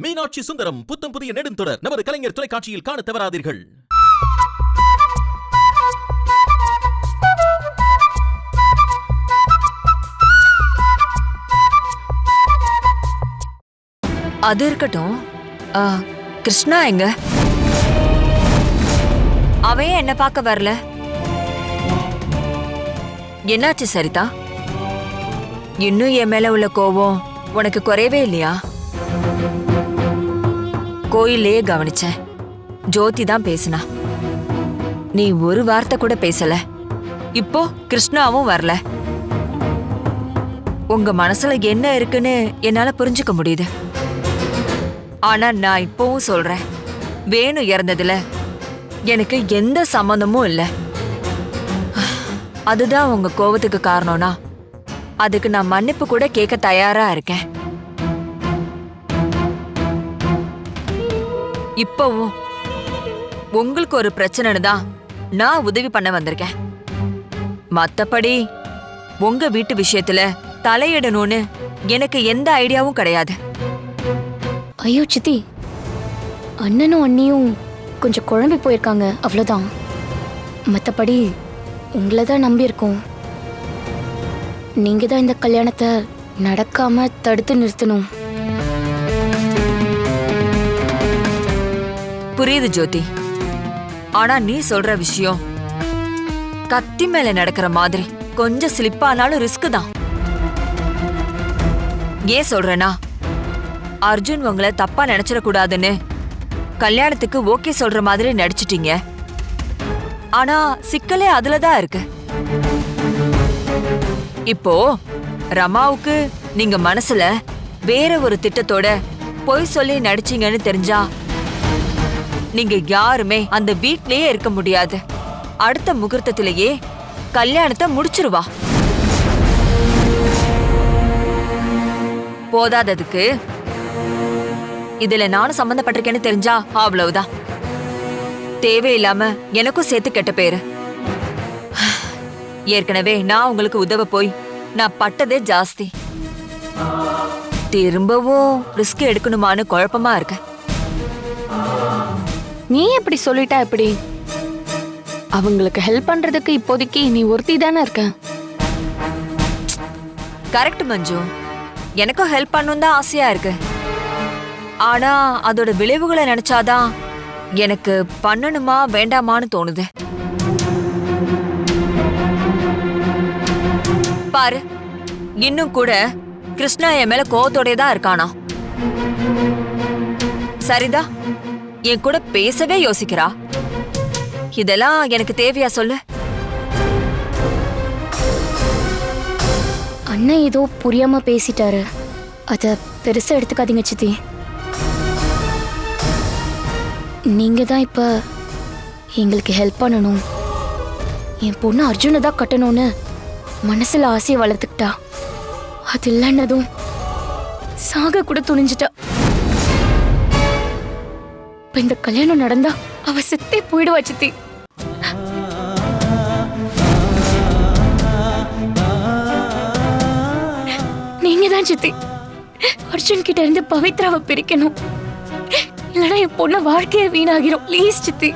மீனாட்சி சுந்தரம் புத்தம் புதிய நெடுந்தொடர். நமது கலைஞர் தொலைக்காட்சியில் காணத் தவறாதீர்கள். அது இருக்கட்டும். ஆ, கிருஷ்ணா எங்க? அவன் ஏன் என்ன பார்க்க வரல? என்னாச்சு சரிதா? இன்னும் என் மேல உள்ள கோவம் உனக்கு குறையவே இல்லையா? கோயிலே கவனிச்சேன். ஜோதி தான் பேசினா. நீ ஒரு வார்த்தை கூட பேசல. இப்போ கிருஷ்ணாவும் வரல. உங்க மனசுல என்ன இருக்குன்னு என்னால புரிஞ்சுக்க முடியுது. ஆனா நான் இப்பவும் சொல்றேன். வேணு இறந்ததுல எனக்கு எந்த சம்மந்தமும் இல்லை. அதுதான் உங்க கோவத்துக்கு காரணம்னா. அதுக்கு நான் மன்னிப்பு கூட கேட்க தயாரா இருக்கேன். இப்பவும் உங்களுக்கு ஒரு பிரச்சனைன்னு தான் நான் உதவி பண்ண வந்திருக்கேன். மத்தபடி உங்க வீட்டு விஷயத்துல தலையிடணும்னு எனக்கு எந்த ஐடியாவும் கிடையாது. ஐயோ சித்தி. அண்ணனும் அண்ணியும் கொஞ்சம் குழம்பி போயிருக்காங்க அவ்வளோதான் மற்றபடி உங்களை தான் நம்பியிருக்கோம். நீங்கள் தான் இந்த கல்யாணத்தை நடக்காமல் தடுத்து நிறுத்தணும். புரியுது ஜோதி. ஆனா நீ சொல்ற விஷயம் கத்தி மேல நடக்கிற மாதிரி கொஞ்சம் ஸ்லிப்பானாலும் ரிஸ்க் தான். ஏன் சொல்றேனா அர்ஜுன் உங்களை தப்பா நினைச்சிடக்கூடாதுன்னு கல்யாணத்துக்கு ஓகே சொல்ற மாதிரி நடிச்சிட்டீங்க. ஆனா சிக்கலே அதுல தான் இருக்கு. இப்போ ரமாவுக்கு நீங்க மனசுல வேற ஒரு திட்டத்தோட பொய் சொல்லி நடிச்சீங்கன்னு தெரிஞ்சா நீங்க யாருமே அந்த வீட்லயே இருக்க முடியாது. அடுத்த முகூர்த்தத்திலேயே கல்யாணத்தை முடிச்சிருவா. போதாததுக்கு இதுல நானும் சம்பந்தப்பட்டிருக்கேன்னு தெரிஞ்சா அவ்வளவுதான். தேவையில்லாம எனக்கும் சேர்த்து கெட்ட பேரு. ஏற்கனவே நான் உங்களுக்கு உதவ போய் நான் பட்டதே ஜாஸ்தி. திரும்பவும் ரிஸ்க் எடுக்கணுமான்னு குழப்பமா இருக்கேன் நீ எப்படி சொல்லிட்டா எப்படி? அவங்களுக்கு ஹெல்ப் பண்றதுக்கு இப்போதைக்கு நீ ஒருத்தி தானே இருக்க. கரெக்ட் மஞ்சு. எனக்கும் ஹெல்ப் பண்ணணும் தான் ஆசையா இருக்கு. ஆனா அதோட விளைவுகளை நினைச்சாதான் எனக்கு பண்ணணுமா வேண்டாமான்னு தோணுது. பாரு இன்னும் கூட கிருஷ்ணா என் மேல கோவத்தோடே தான் இருக்கானா சரிதா? என் கூட பேசவே யோசிக்கிறா. இதெல்லாம் எனக்கு தேவையா சொல்லு? அண்ணன் ஏதோ புரியாம பேசிட்டாரு. அத பெருசா எடுத்துக்காதீங்க சித்தி. நீங்க தான் இப்ப எங்களுக்கு ஹெல்ப் பண்ணணும். என் பொண்ணு அர்ஜுனை தான் கட்டணும்னு மனசுல ஆசையை வளர்த்துக்கிட்டா. அது இல்லைன்னதும் சாக கூட துணிஞ்சிட்டா. இப்ப இந்த கல்யாணம் நடந்தா அவ செத்தே போயிடுவா சித்தி. நீங்க தான் சித்தி. அர்ஜுன் கிட்ட இருந்து பவித்ராவை பிரிக்கணும். இல்லைன்னா என் பொண்ணு வாழ்க்கையை வீணாகிரும். ப்ளீஸ் சித்தி.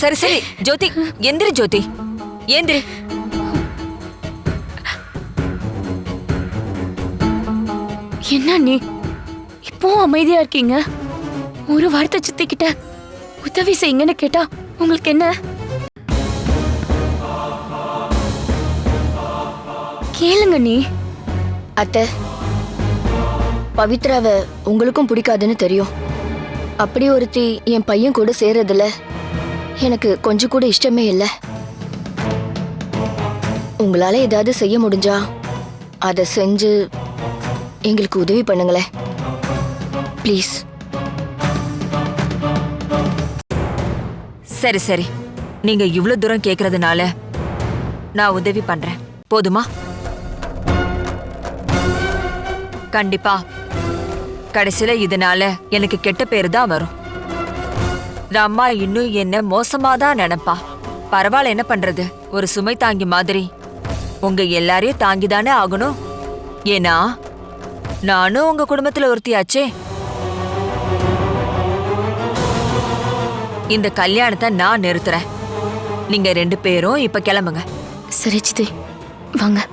சரி சரி. ஜோதி எந்திரி ஜோதி. ஏந்திரி. என்ன நீ? இப்போ அமைதியா இருக்கீங்க? ஒரு வார்த்தை சித்தி கிட்ட உதவி செய்யுங்கன்னு கேட்டா உங்களுக்கு என்ன? கேளுங்க நீ. அத்தை பவித்ராவை உங்களுக்கும் பிடிக்காதுன்னு தெரியும். அப்படி ஒருத்தி என் பையன் கூட சேர்றதுல எனக்கு கொஞ்சம் கூட இஷ்டமே இல்லை. உங்களால ஏதாவது செய்ய முடிஞ்சா அதை செஞ்சு எங்களுக்கு உதவி பண்ணுங்களேன். ப்ளீஸ் சரி சரி. நீங்க இவ்வளோ தூரம் கேக்குறதுனால நான் உதவி பண்றேன். போதுமா? கண்டிப்பா. கடைசியில இதனால எனக்கு கெட்ட பேரு தான் வரும். இந்த அம்மா இன்னும் என்ன மோசமா தான் நினைப்பா? பரவாயில்ல என்ன பண்றது? ஒரு சுமை தாங்கி மாதிரி. உங்க எல்லாரையும் தாங்கி தானே ஆகணும். ஏன்னா நானும் உங்க குடும்பத்துல ஒருத்தியாச்சே. இந்த கல்யாணத்தை நான் நிறுத்துறேன். நீங்க ரெண்டு பேரும் இப்ப கிளம்புங்க. சரி சித்தி. வாங்க.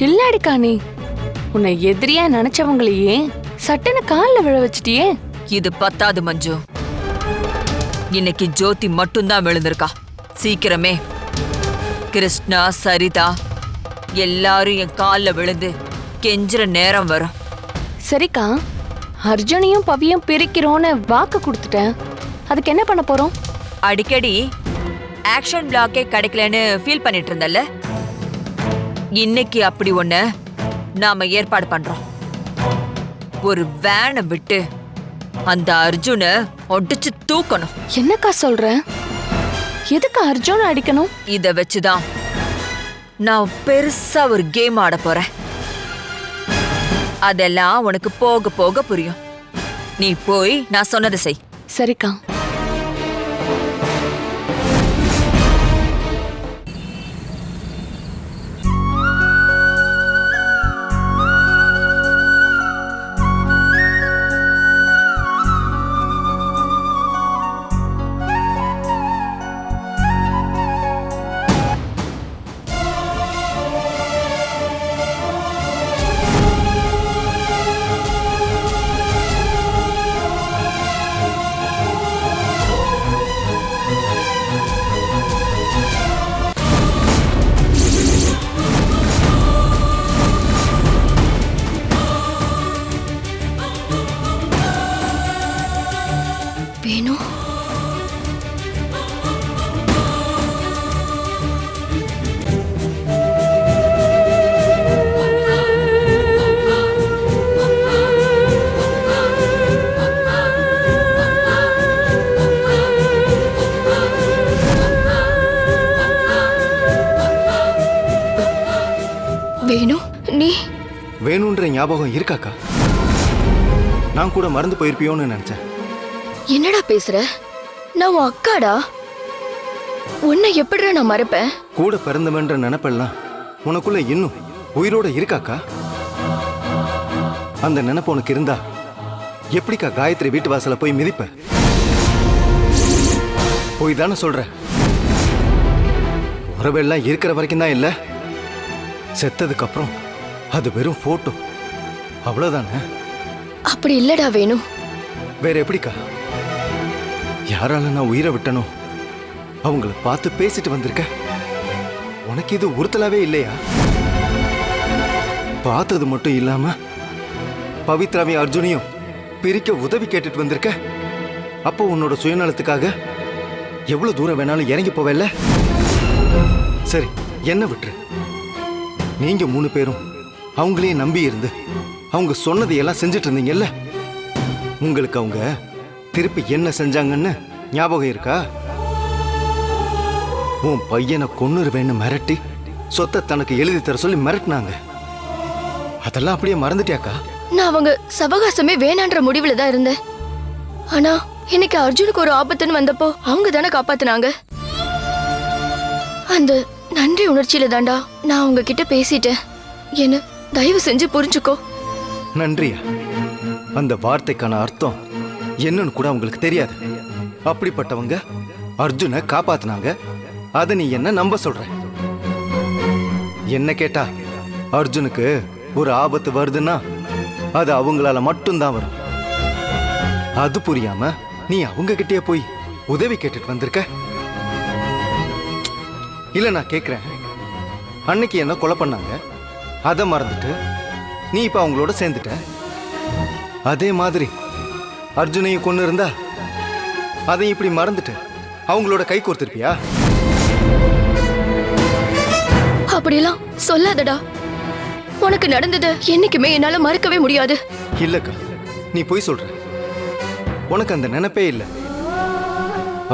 கில்லாடிக்கா நீ உன்னை எதிரியா நினைச்சவங்களையே சட்டுன்னு கால்ல விழ வச்சிட்டியே. இது பத்தாது மஞ்சு. இன்னைக்கு ஜோதி மட்டும்தான் விழுந்திருக்கா. சீக்கிரமே. கிருஷ்ணா சரிதா எல்லாரும் என் கால்ல விழுந்து கெஞ்சுற நேரம் வரும். சரிக்கா அர்ஜுனையும் பவியும் பிரிக்கிறோன்னு வாக்கு கொடுத்துட்டேன். அதுக்கு என்ன பண்ண போறோம்? அடிக்கடி ஆக்ஷன் பிளாக்கே கிடைக்கலன்னு ஃபீல் பண்ணிட்டு இருந்தல்ல? இன்னைக்கு அப்படி ஒண்ணு நாம ஏற்பாடு பண்றோம். ஒரு வேனை விட்டு அந்த அர்ஜுனை ஒடிச்சு தூக்கணும். என்னக்கா சொல்ற? எதுக்கு அர்ஜுன் அடிக்கணும்? இத வச்சுதான் நான் பெருசா ஒரு கேம் ஆட போறேன். அதெல்லாம் உனக்கு போக போக புரியும். நீ போய் நான் சொன்னதை செய். சரிக்கா. ஞாபகம் இருக்காக்கா? நான் கூட மறந்து போயிருப்பியோன்னு நினைச்சேன். என்னடா பேசுற? நான் உன் அக்காடா? உன்னை எப்படிடா நான் மறப்பேன்? கூட பிறந்தவன்ற நினப்பெல்லாம் உனக்குள்ள இன்னும் உயிரோட இருக்காக்கா? அந்த நினப்பு உனக்கு இருந்தா எப்படிக்கா காயத்ரி வீட்டு வாசல்ல போய் மிதிப்ப? போய் தானே சொல்ற. உறவெல்லாம் இருக்கிற வரைக்கும் தான் இல்ல. செத்ததுக்கு அப்புறம் அது வெறும் போட்டோ அவ்வளவுதானே? அப்படி இல்லடா வேணும் வேற எப்படிக்கா? யாரால நான் உயிரை விட்டனோ? அவங்கள பார்த்து பேசிட்டு வந்திருக்க. உனக்கு இது உறுத்தலாவே இல்லையா? பார்த்தது மட்டும் இல்லாம பவித்ராவையும் அர்ஜுனையும் பிரிக்க உதவி கேட்டுட்டு வந்திருக்க. அப்போ உன்னோட சுயநலத்துக்காக எவ்வளவு தூரம் வேணாலும் இறங்கி போவல்ல? சரி என்ன விட்டுரு. நீங்க மூணு பேரும் அவங்களையே நம்பி இருந்து அவங்க சொன்னதையெல்லாம் செஞ்சுட்டு இருந்தீங்கல்ல உங்களுக்கு அவங்க திருப்பி என்ன செஞ்சாங்கன்னு ஞாபகம் இருக்கா? உன் பையனை கொன்னுருவேன்னு மிரட்டி சொத்தை தனக்கு எழுதி தர சொல்லி மிரட்டினாங்க. அதெல்லாம் அப்படியே மறந்துட்டியாக்கா? நான் அவங்க சவகாசமே வேணான்ற முடிவுல தான் இருந்தேன். ஆனா இன்னைக்கு அர்ஜுனுக்கு ஒரு ஆபத்துன்னு வந்தப்போ அவங்க தானே காப்பாத்தினாங்க. அந்த நன்றி உணர்ச்சியில தாண்டா நான் உங்ககிட்ட பேசிட்டேன். என்ன தயவு செஞ்சு புரிஞ்சுக்கோ. நன்றியா? அந்த வார்த்தைக்கான அர்த்தம் என்னன்னு கூட உங்களுக்கு தெரியாது. அப்படிப்பட்டவங்க அர்ஜுனை காப்பாத்துனாங்க. அதை நீ என்ன நம்ப சொல்ற? என்ன கேட்டா? அர்ஜுனுக்கு ஒரு ஆபத்து வருதுன்னா அது அவங்களால மட்டும்தான் வரும். அது புரியாம நீ அவங்க கிட்டே போய் உதவி கேட்டுட்டு வந்திருக்க? இல்ல நான் கேக்குறேன். அன்னைக்கு என்ன கொலை பண்ணாங்க? அதை மறந்துட்டு நீ இப்ப அவங்களோட சேர்ந்துட்ட. அதே மாதிரி அர்ஜுனையும் கொண்டு இருந்தா அதை இப்படி மறந்துட்டு. அவங்களோட கை கோர்த்திருப்பியா? அப்படியெல்லாம் சொல்லாதடா. உனக்கு நடந்ததை என்னைக்குமே என்னால மறக்கவே முடியாது. இல்லக்கா நீ போய் சொல்ற. உனக்கு அந்த நினைப்பே இல்லை.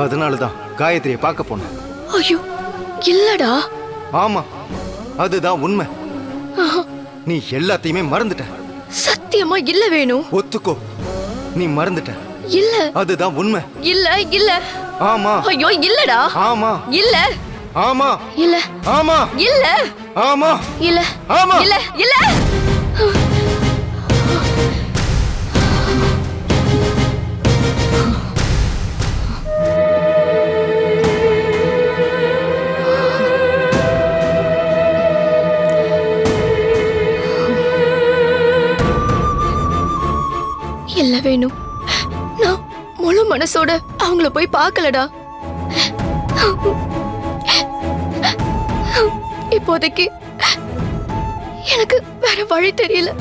அதனால தான் காயத்ரியை பார்க்க போனேன். ஐயோ இல்லடா. ஆமா அதுதான் உண்மை. நீ எல்லாத்தையுமே மறந்துட்ட. சத்தியமா இல்ல வேணு. ஒத்துக்கோ. நீ மறந்துட்ட. இல்ல. அதுதான் உண்மை. இல்ல இல்ல. ஆமா. ஐயோ இல்லடா. ஆமா. இல்ல. ஆமா. இல்ல. ஆமா. இல்ல. ஆமா. இல்ல. ஆமா. இல்ல. இல்ல. மனசோட அவங்கள போய் பார்க்கலடா. இப்போதைக்கு எனக்கு வேற வழி தெரியல.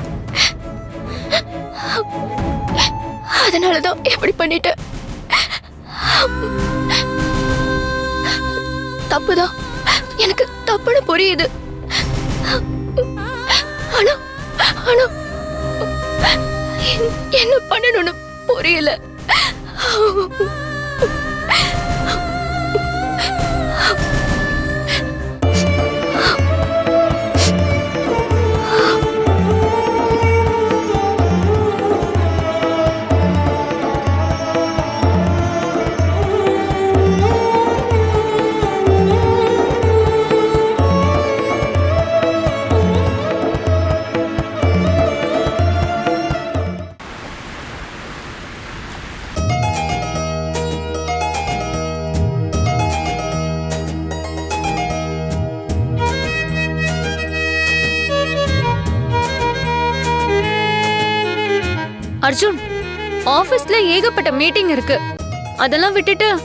அதனாலதான் எப்படி பண்ணிட்டேன். தப்புதான். எனக்கு தப்புன்னு புரியுது. ஆனா ஆனா என்ன பண்ணணும்னு புரியல. Oh. அர்ஜுன் ஆபீஸ்ல ஏகப்பட்ட மீட்டிங் இருக்கு. அதெல்லாம் விட்டுட்டு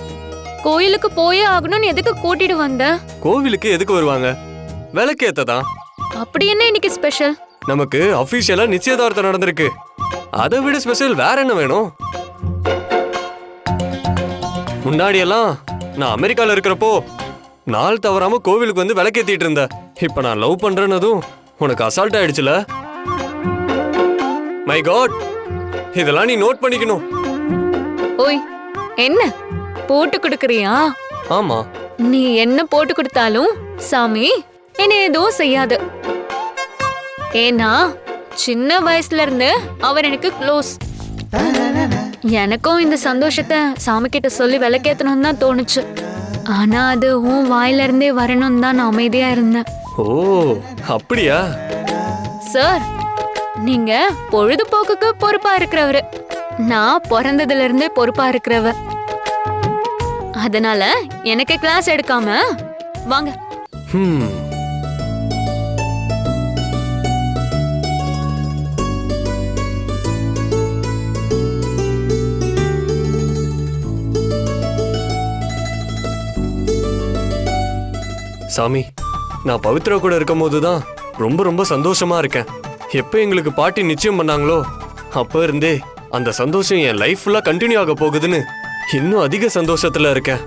கோயிலுக்கு போயே ஆகணும்னு எதுக்கு கூட்டிட்டு வந்த? கோவிலுக்கு எதுக்கு வருவாங்க? விளக்கேத்ததான் அப்படி என்ன இன்னைக்கு ஸ்பெஷல் நமக்கு அபிஷியலா நிச்சயதார்த்தம் நடந்திருக்கு. அதை விட ஸ்பெஷல் வேற என்ன வேணும்? முன்னாடி எல்லாம் நான் அமெரிக்கால இருக்கிறப்போ நாள் தவறாம கோவிலுக்கு வந்து விளக்கேத்திட்டு இருந்த இப்ப நான் லவ் பண்றேன்னதும் உனக்கு அசால்ட் ஆயிடுச்சுல? மை காட் இதெல்லாம் நீ நோட் பண்ணிக்கணும். ஓய் என்ன? போட்டு கொடுக்கறியா? ஆமா. நீ என்ன போட்டு கொடுத்தாலும் சாமி என்ன எதுவும் செய்யாது. ஏன்னா சின்ன வயசுல இருந்து அவர் எனக்கு க்ளோஸ் எனக்கும் இந்த சந்தோஷத்தை சாமி கிட்ட சொல்லி விளக்கேத்தணும்னு தான் தோணுச்சு. ஆனா அது உன் வாயில இருந்தே வரணும் தான் நான் அமைதியா இருந்தேன். ஓ அப்படியா? சார் நீங்க பொழுதுபோக்குக்கு பொறுப்பா இருக்கிறவரு. நான் பிறந்ததுல இருந்தே பொறுப்பா இருக்கிறவ. அதனால எனக்கு கிளாஸ் எடுக்காம வாங்க. ஹம். சாமி நான் பவித்ரா கூட இருக்கும்போது தான் ரொம்ப ரொம்ப சந்தோஷமா இருக்கேன். எப்போ எங்களுக்கு பாட்டி நிச்சயம் பண்ணாங்களோ? அப்போ இருந்தே அந்த சந்தோஷம் என் லைஃப் ஃபுல்லாக கண்டினியூ ஆக போகுதுன்னு இன்னும் அதிக சந்தோஷத்தில் இருக்கேன்.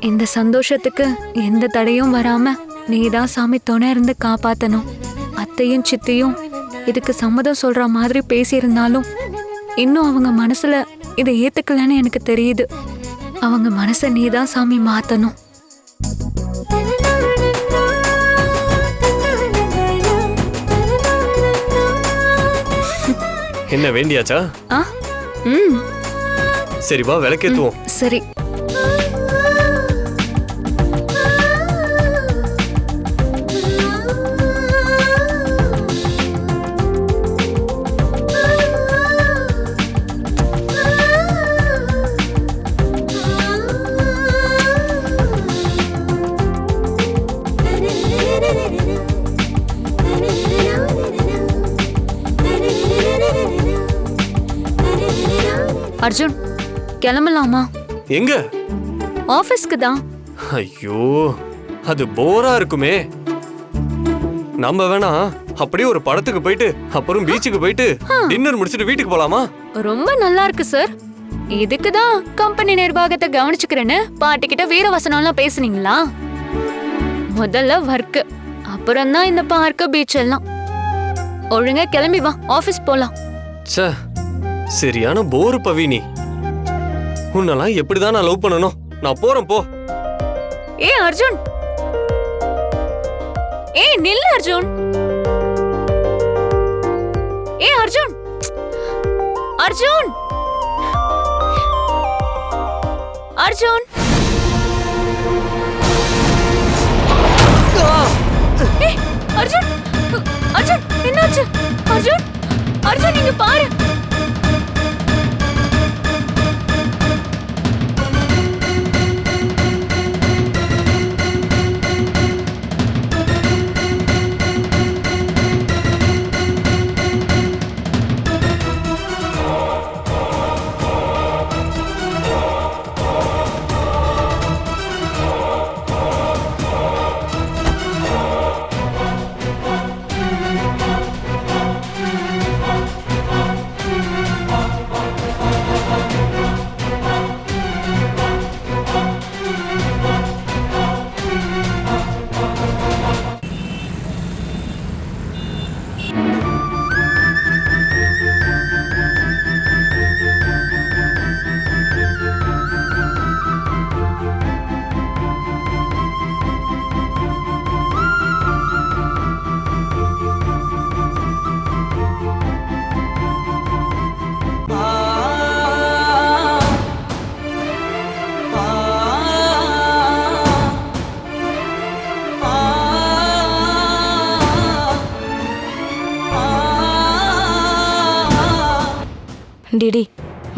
இந்த சந்தோஷத்துக்கு எந்த தடையும் வராம நீதான் சாமி துணை இருந்து காப்பாத்தணும். அத்தையும் சித்தையும் இதுக்கு சம்மதம் சொல்ற மாதிரி பேசியிருந்தாலும் இன்னும் அவங்க மனசுல இதை ஏத்துக்கலன்னு எனக்கு தெரியுது. அவங்க மனசை நீ தான் சாமி மாத்தணும். என்ன வேண்டியாச்சா? ம். சரி வா விளக்கேத்துவோம். சரி. அர்ஜுன் கிளம்பலாமா? எங்க? ஆபீஸ்க்கு தான். ஐயோ அது போரா இருக்குமே. நம்ம வேணா அப்படியே ஒரு படத்துக்கு போயிட்டு அப்புறம் பீச்சுக்கு போயிட்டு டின்னர் முடிச்சிட்டு வீட்டுக்கு போலாமா? ரொம்ப நல்லா இருக்கு சார். இதுக்கு தான் கம்பெனி நிர்வாகத்தை கவனிச்சுக்கிறேன்னு பாட்டிக்கிட்ட வீர வசனம்லாம் பேசுனீங்களா? முதல்ல ஒர்க் அப்புறம் தான் இந்த பார்க்கு பீச் எல்லாம். ஒழுங்கா கிளம்பி வா ஆபீஸ் போலாம். ச்சே சரியான போர் பவினி. உன்னெல்லாம் எப்படிதான் நான் லவ் பண்ணணும் நான் போறேன் போ. ஏ அர்ஜுன். ஏ நில்லு அர்ஜுன். ஏ அர்ஜுன். அர்ஜுன். அர்ஜுன். அர்ஜுன். அர்ஜுன் என்னாச்சு? அர்ஜுன் அர்ஜுன் நீங்க பாரு.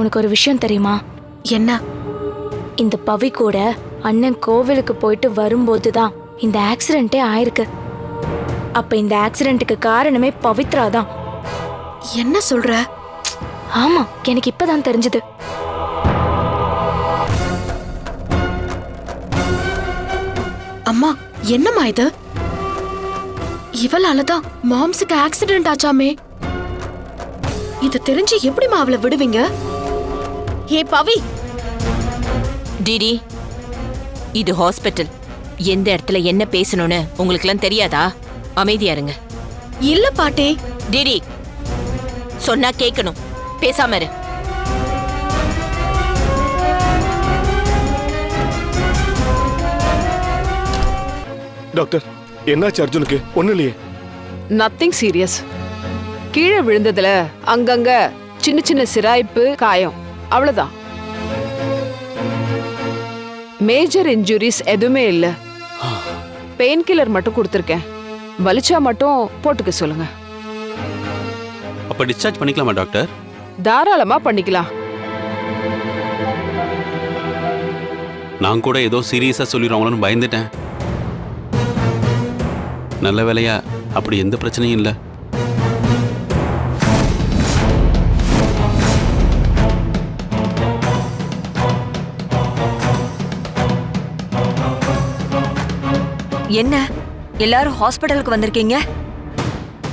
உனக்கு ஒரு விஷயம் தெரியுமா? என்ன? இந்த பவி கூட அண்ணன் கோவிலுக்கு போயிட்டு வரும்போது தான் இந்த ஆக்சிடென்ட்டே ஆயிருக்கு. அப்ப இந்த ஆக்சிடென்ட்டுக்கு காரணமே பவித்ரா தான் என்ன சொல்ற? ஆமா எனக்கு இப்பதான் தெரிஞ்சது. அம்மா என்னம்மா இது? இவளால தான் மாம்ஸுக்கு ஆக்சிடென்ட் ஆச்சாமே. இது தெரிஞ்சு எப்படிம்மா அவளை விடுவீங்க? ஏ பவி. டிடி இது ஹாஸ்பிட்டல். எந்த இடத்துல என்ன பேசணும்னு உங்களுக்குலாம் தெரியாதா? அமைதியா இருங்க. இல்ல பாட்டே. டிடி சொன்னா கேட்கணும் பேசாம இரு. டாக்டர் என்னாச்சு அர்ஜுனுக்கு? ஒண்ணு இல்லையே. நத்திங் சீரியஸ் கீழே விழுந்ததுல அங்கங்க சின்ன சின்ன சிராய்ப்பு காயம். அவ்வளவுதான். மேஜர் இன்ஜுரிஸ் எதுவுமே இல்ல. பெயின் கில்லர் மட்டும் கொடுத்துருக்கேன். வலிச்சா மட்டும் போட்டுக்க சொல்லுங்க. அப்ப டிஸ்சார்ஜ் பண்ணிக்கலாமா டாக்டர் தாராளமா பண்ணிக்கலாம். நான் கூட ஏதோ சீரியஸா சொல்லிடுவாங்களோன்னு பயந்துட்டேன். நல்ல வேலையா அப்படி எந்த பிரச்சனையும் இல்லை. என்ன? எல்லாரும் ஹாஸ்பிட்டலுக்கு வந்திருக்கீங்க?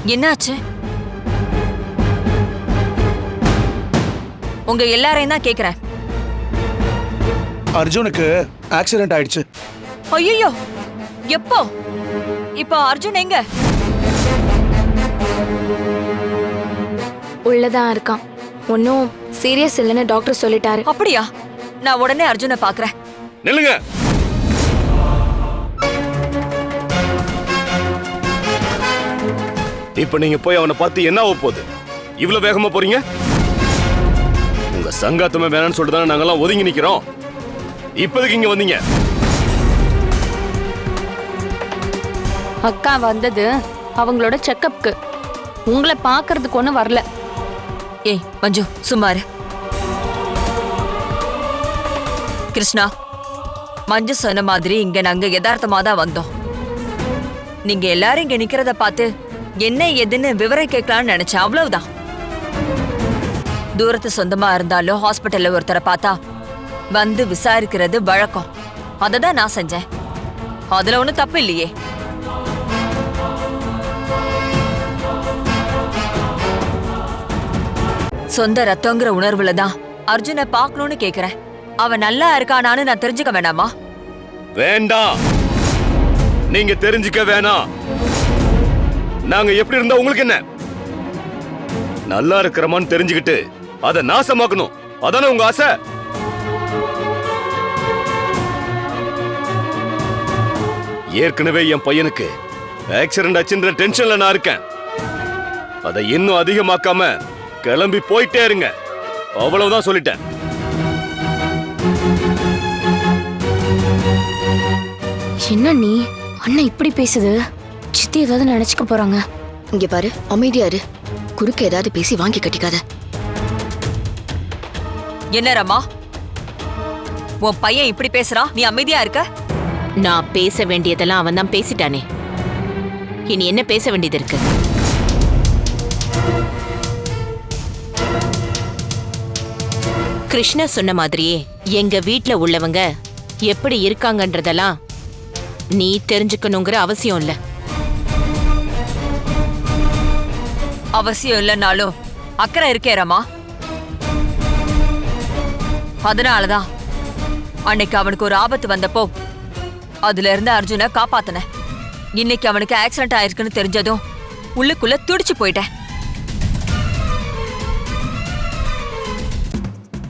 என்னாச்சு? உங்க எல்லாரையும் தான் கேக்குறேன். அர்ஜுனுக்கு ஆக்சிடென்ட் ஆயிடுச்சு. ஐயோ எப்போ? இப்போ அர்ஜுன் எங்க? உள்ளதான் இருக்கான். ஒன்றும் சீரியஸ் இல்லைன்னு டாக்டர் சொல்லிட்டாரு. அப்படியா? நான் உடனே அர்ஜுனை பாக்குறேன். நில்லுங்க! இப்ப நீங்க போய் அவனை பார்த்து என்ன ஆக போகுது? இவ்வளவு வேகமா போறீங்க? உங்க சங்காத்தமே வேணாம்னு சொல்லிட்டு தானே நாங்கெல்லாம் ஒதுங்கி நிக்கிறோம். இப்போதைக்கு இங்க வந்தீங்க. அக்கா வந்தது அவங்களோட செக்கப்க்கு. உங்களை பார்க்கறதுக்கு ஒன்றும் வரல. ஏய் மஞ்சு சும்மாரு கிருஷ்ணா மஞ்சு சொன்ன மாதிரி இங்க நாங்க யதார்த்தமா தான் வந்தோம். நீங்க எல்லாரும் இங்க நிக்கிறத பார்த்து என்ன ஏதுன்னு விவரம் கேட்கலாம்னு நினைச்சேன். அவ்வளவுதான். தூரத்து சொந்தமா இருந்தாலும் ஹாஸ்பிட்டல்ல ஒருத்தரை பார்த்தா வந்து விசாரிக்கிறது வழக்கம். அதை தான் நான் செஞ்சேன். அதுல ஒன்றும் தப்பு இல்லையே. சொந்த ரத்தங்கிற உணர்வுல தான் அர்ஜுனை பார்க்கணும்னு கேக்குறேன். அவன் நல்லா இருக்கானான்னு நான் தெரிஞ்சுக்க வேணாமா? வேண்டாம். நீங்க தெரிஞ்சுக்க வேணாம். நாங்க எப்படி இருந்தா உங்களுக்கு என்ன? நல்லா இருக்கிறமான்னு தெரிஞ்சுக்கிட்டு அதை நாசமாக்கணும். அதானே உங்க ஆசை? ஏற்கனவே என் பையனுக்கு ஆக்சிடென்ட் ஆச்சுன்ற டென்ஷன்ல நான் இருக்கேன். அதை இன்னும் அதிகமாக்காம கிளம்பி போயிட்டே இருங்க. அவ்வளவுதான் சொல்லிட்டேன். என்ன நீ? அண்ணன் இப்படி பேசுது? சித்தி ஏதாவது நினைச்சுக்க போறாங்க. இங்க பாரு அமைதியா இரு. குறுக்க ஏதாவது பேசி வாங்கி கட்டிக்காத. என்ன ரமா? உன் பையன் இப்படி பேசுறான் நீ அமைதியா இருக்க? நான் பேச வேண்டியதெல்லாம் அவன் தான் பேசிட்டானே. இனி என்ன பேச வேண்டியது இருக்கு? கிருஷ்ணா சொன்ன மாதிரியே எங்க வீட்ல உள்ளவங்க எப்படி இருக்காங்கன்றதெல்லாம் நீ தெரிஞ்சுக்கணுங்கிற அவசியம் இல்ல. அவசியம் இல்லைன்னாலும் அக்கறை இருக்கே ரமா. அதனாலதான் அன்னைக்கு அவனுக்கு ஒரு ஆபத்து வந்தப்போ அதுல இருந்து அர்ஜுனை காப்பாத்தினேன் இன்னைக்கு அவனுக்கு ஆக்சிடென்ட் ஆயிருக்குன்னு தெரிஞ்சதும் உள்ளுக்குள்ள துடிச்சு போயிட்டேன்.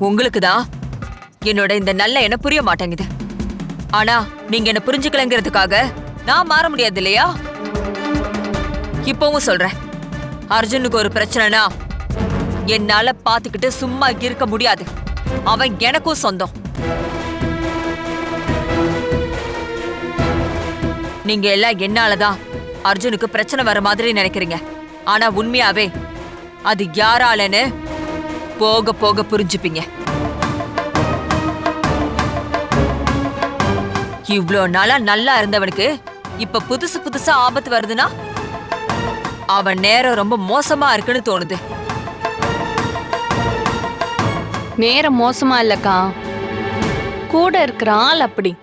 உங்களுக்கு தான் என்னோட இந்த நல்ல எண்ணம் புரிய மாட்டேங்குது. ஆனா நீங்க என்ன புரிஞ்சுக்கலங்கிறதுக்காக நான் மாற முடியாது இல்லையா இப்பவும் சொல்றேன். அர்ஜுனுக்கு ஒரு பிரச்சனைனா என்னால பாத்துக்கிட்டு சும்மா இருக்க முடியாது. அவன் எனக்கும் சொந்தம். நீங்க எல்லாம் என்னாலதான் அர்ஜுனுக்கு பிரச்சனை வர மாதிரி நினைக்கிறீங்க. ஆனா உண்மையாவே அது யாராலன்னு போக போக புரிஞ்சுப்பீங்க. இவ்வளோ நாளா நல்லா இருந்தவனுக்கு இப்ப புதுசு புதுசா ஆபத்து வருதுன்னா அவன் நேரம் ரொம்ப மோசமா இருக்குன்னு தோணுது. நேரம் மோசமா இல்லக்கா. கூட இருக்கிற ஆள் அப்படி.